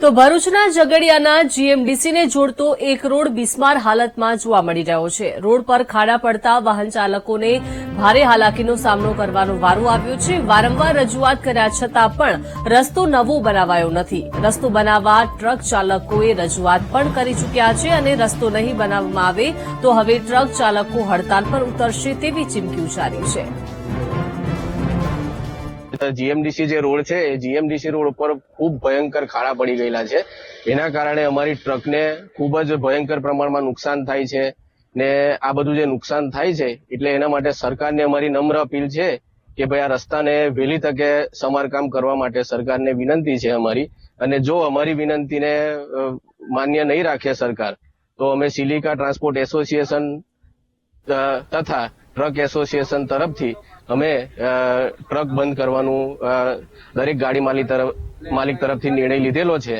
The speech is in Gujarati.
તો ભરૂચના ઝઘડિયાના જીએમડીસીને જોડતો એક રોડ બિસ્માર હાલતમાં જોવા મળી રહ્યો છે. રોડ પર ખાડા પડતા વાહન ચાલકોને ભારે હાલાકીનો સામનો કરવાનો વારો આવ્યો છે. વારંવાર રજૂઆત કર્યા છતાં પણ રસ્તો નવો બનાવાયો નથી. રસ્તો બનાવવા ટ્રક ચાલકોએ રજૂઆત પણ કરી ચૂક્યા છે અને રસ્તો નહીં બનાવવામાં આવે તો હવે ટ્રક ચાલકો હડતાલ પર ઉતરશે તેવી ચીમકી ઉચ્ચારી છે. જીએમડીસી જે રોડ છે, એ જીએમડીસી રોડ ઉપર ખૂબ ભયંકર ખાડા પડી ગયેલા છે. એના કારણે અમારી ટ્રકને ખૂબ જ ભયંકર પ્રમાણમાં નુકસાન થાય છે ને આ બધું જે નુકસાન થાય છે, એટલે એના માટે સરકારને અમારી નમ્ર અપીલ છે કે ભાઈ આ રસ્તાને વહેલી તકે સમારકામ કરવા માટે સરકારને વિનંતી છે અમારી. અને જો અમારી વિનંતીને માન્ય નહીં રાખે સરકાર, તો અમે સિલિકા ટ્રાન્સપોર્ટ એસોસિએશન તથા ટ્રક એસોસિએશન તરફથી અમે ટ્રક બંધ કરવાનું દરેક ગાડી માલિક તરફ, માલિક તરફથી નિર્ણય લીધેલો છે.